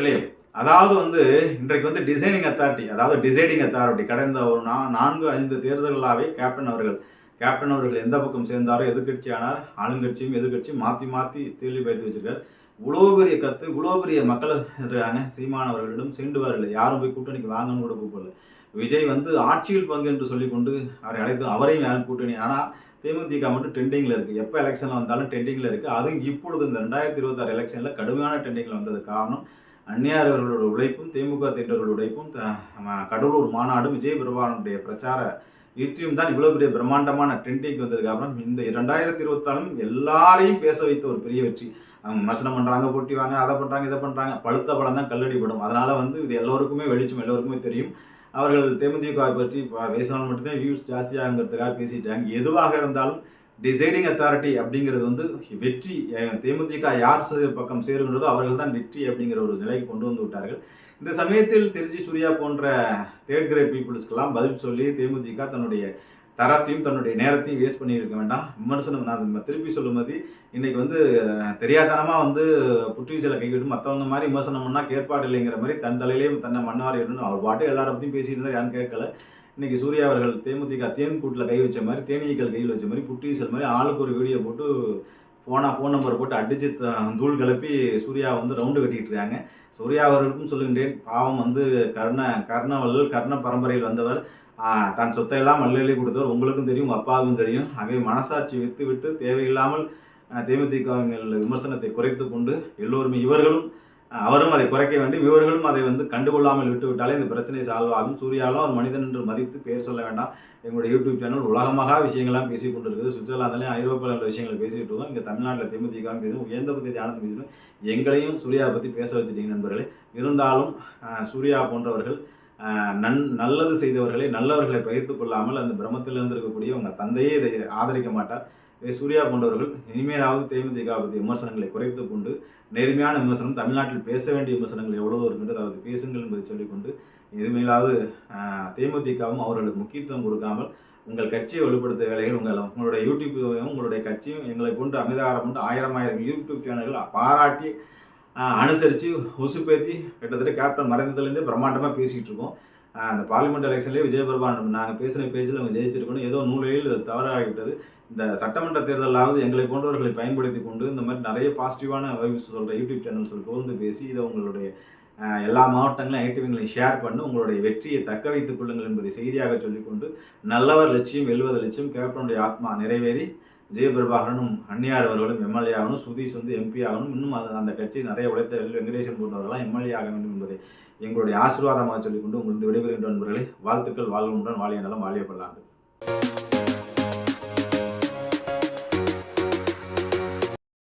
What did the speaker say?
நண்பர்களே அதாவது வந்து இன்றைக்கு வந்து டிசைனிங் அத்தாரிட்டி அதாவது டிசைடிங் அத்தாரிட்டி கடந்த ஒரு நா நான்கு ஐந்து தேர்தல்களாகவே கேப்டன் அவர்கள் கேப்டன் அவர்கள் எந்த பக்கம் சேர்ந்தாரோ எதிர்கட்சி ஆனார் ஆளுங்கட்சியும் எதிர்கட்சியும் மாற்றி மாற்றி தேர்வு பயத்து வச்சிருக்கார். இவ்வளோ பெரிய கருத்து இவ்வளோ பெரிய மக்கள் இருக்காங்க சீமானவர்களிடம் செண்டுவார்கள் யாரும் போய் கூட்டணிக்கு வாங்கன்னு கூட கூப்பிடல. விஜய் வந்து ஆட்சியில் பங்கு என்று சொல்லிக்கொண்டு அவரை அழைத்து அவரையும் யாரும் கூட்டணி ஆனால் தேமுதிக மட்டும் ட்ரெண்டிங்கில் இருக்குது எப்போ எலெக்ஷனில் வந்தாலும் ட்ரெண்டிங்கில் இருக்குது அதுவும் இப்பொழுது இந்த ரெண்டாயிரத்தி இருபத்தாறு எலெக்ஷனில் கடுமையான ட்ரெண்டிங்கில் வந்தது காரணம் அந்நியார் உழைப்பும் திமுக தேர்தலோட உழைப்பும் கடலூர் மாநாடும் விஜய் பிரபானுடைய பிரச்சார யுத்தியும் தான் இவ்வளோ பெரிய பிரம்மாண்டமான ட்ரெண்டிங் வந்ததுக்கு அப்புறம் இந்த இரண்டாயிரத்தி இருபத்தாலும் எல்லாரையும் பேச வைத்த ஒரு பெரிய வெற்றி. அவங்க விமர்சனம் பண்ணுறாங்க போட்டி வாங்க அதை பண்ணுறாங்க இதை பண்ணுறாங்க பழுத்த படம் தான் கல்லடிப்படும் அதனால் வந்து இது எல்லோருக்குமே வெளிச்சம் எல்லோருக்குமே தெரியும். அவர்கள் தேமுதிக பற்றி பேசினால் மட்டும்தான் வியூஸ் ஜாஸ்தியாகுங்கிறதுக்காக பேசிட்டாங்க. எதுவாக இருந்தாலும் டிசைடிங் அத்தாரிட்டி அப்படிங்கிறது வந்து வெற்றி தேமுதிக யார் பக்கம் சேருகின்றதோ அவர்கள் தான் வெற்றி அப்படிங்கிற ஒரு நிலைக்கு கொண்டு வந்து விட்டார்கள். இந்த சமயத்தில் திருச்சி சூர்யா போன்ற தேர்ட் கிரேட் பீப்புள்ஸ்க்கெல்லாம் பதில் சொல்லி தேமுதிக தன்னுடைய தரத்தையும் தன்னுடைய நேரத்தையும் வேஸ்ட் பண்ணியிருக்க வேண்டாம். விமர்சனம் நான் நம்ம திருப்பி சொல்லும்போது இன்னைக்கு வந்து தெரியாதனமாக வந்து புற்றுவீச்சலை கைவிட்டு மற்றவங்க மாதிரி விமர்சனம் பண்ணால் கேட்பாடு இல்லைங்கிற மாதிரி தன் தலையிலேயும் தன்னை மண்ணாரிடணும் அவர் பாட்டு எல்லாரை பற்றியும் பேசிட்டு இருந்தால் யாரும் கேட்கல. இன்னைக்கு சூர்யா அவர்கள் தேமுதிக தேன் கூட்டில் கை வச்ச மாதிரி தேனீக்கள் கையில் வச்ச மாதிரி புட்டீசல் மாதிரி ஆளுக்கு ஒரு வீடியோ போட்டு ஃபோனாக ஃபோன் நம்பர் போட்டு அடிச்சு த- தூள் கிளப்பி சூர்யா வந்து ரவுண்டு கட்டிகிட்டு இருக்காங்க. சூர்யா அவர்களுக்கும் சொல்லுகின்றேன் பாவம் வந்து கர்ண கர்ணவல்லல் கர்ண பரம்பரையில் வந்தவர். தன் சொத்தையெல்லாம் மல்லெல்லி கொடுத்தவர். உங்களுக்கும் தெரியும் உங்கள் அப்பாவுக்கும் தெரியும். ஆகவே மனசாட்சி விட்டு விட்டு தேவையில்லாமல் ஆஹ், விமர்சனத்தை குறைத்து கொண்டு எல்லோருமே இவர்களும் அவரும் அதை குறைக்க வேண்டும். இவர்களும் அதை வந்து கண்டுகொள்ளாமல் விட்டுவிட்டாலே இந்த பிரச்சனை சால்வ் ஆகும். சூர்யாலாம் ஒரு மனிதன் என்று மதித்து பேர் சொல்ல வேண்டாம். எங்களுடைய யூடியூப் சேனல் உலகமாக விஷயங்கள்லாம் பேசி கொண்டிருக்குது. சுவிட்சர்லாந்துலேயும் ஐரோப்பாவில் உள்ள விஷயங்களை பேசிட்டு இருக்கோம். இங்கே தமிழ்நாட்டில் தேமுதிக பேசும் உயர்ந்த பற்றி தியானத்தை பேசணும் எங்களையும் சூர்யாவை பற்றி பேச வச்சுட்டீங்க நண்பர்களே. இருந்தாலும் சூர்யா போன்றவர்கள் நன் நல்லது செய்தவர்களை நல்லவர்களை பகிர்ந்து கொள்ளாமல் அந்த பிரம்மத்தில் இருக்கக்கூடிய உங்கள் தந்தையே இதை ஆதரிக்க மாட்டார். சூர்யா போன்றவர்கள் இனிமேலாவது தேமுதிக பற்றி விமர்சனங்களை குறைத்து கொண்டு நேர்மையான விமர்சனம் தமிழ்நாட்டில் பேச வேண்டிய விமர்சனங்கள் எவ்வளவு இருக்கின்றது அதை பேசுங்கள் என்பதை சொல்லிக்கொண்டு இனிமேலாவது தேமுதிகவும் அவர்களுக்கு முக்கியத்துவம் கொடுக்காமல் உங்கள் கட்சியை வலுப்படுத்த வேலைகள் உங்கள் உங்களுடைய யூடியூப்பையும் உங்களுடைய கட்சியும் எங்களை போன்று அமிதாரம் கொண்டு ஆயிரம் ஆயிரம் யூடியூப் சேனல்கள் பாராட்டி அனுசரித்து உசுப்பேத்தி கிட்டத்தட்ட கேப்டன் மறைந்ததுலேருந்தே பிரம்மாண்டமாக பேசிகிட்டு இருக்கோம். அந்த பார்லிமெண்ட் எலெக்ஷன்லேயே விஜயபிரபான் நாங்கள் பேசின பேஜில் அவங்க ஜெயிச்சிருக்கணும். ஏதோ நூலையில் அது தவறாகிவிட்டது. இந்த சட்டமன்ற தேர்தலாவது எங்களை போன்றவர்களை பயன்படுத்தி கொண்டு இந்த மாதிரி நிறைய பாசிட்டிவான வைப்ஸ் சொல்கிற யூடியூப் சேனல்ஸில் புகழ்ந்து பேசி இதை உங்களுடைய எல்லா மாவட்டங்களும் ஐடிவிங்களையும் ஷேர் பண்ணி உங்களுடைய வெற்றியை தக்க வைத்துக் கொள்ளுங்கள் என்பதை செய்தியாக சொல்லிக்கொண்டு நல்லவர் லட்சியம் வெல்வது லட்சியம் கேப்டனுடைய ஆத்மா நிறைவேறி ஜெயபிரபாகரனும் அன்னியார் அவர்களும் எம்எல்ஏ ஆகணும் சுதீஷ் வந்து எம்பி ஆகணும் இன்னும் அது அந்த கட்சி நிறைய உழைத்த வெங்கடேசன் போன்றவர்களாம் எம்எல்ஏ ஆக வேண்டும் என்பதை எங்களுடைய ஆசீர்வாதமாக சொல்லிக்கொண்டு உங்களுக்கு விடைபெறுகின்ற நண்பர்களை வாழ்த்துக்கள் வாழ்வுடன் வாழிய நலம் வாழிய பல்லாண்டு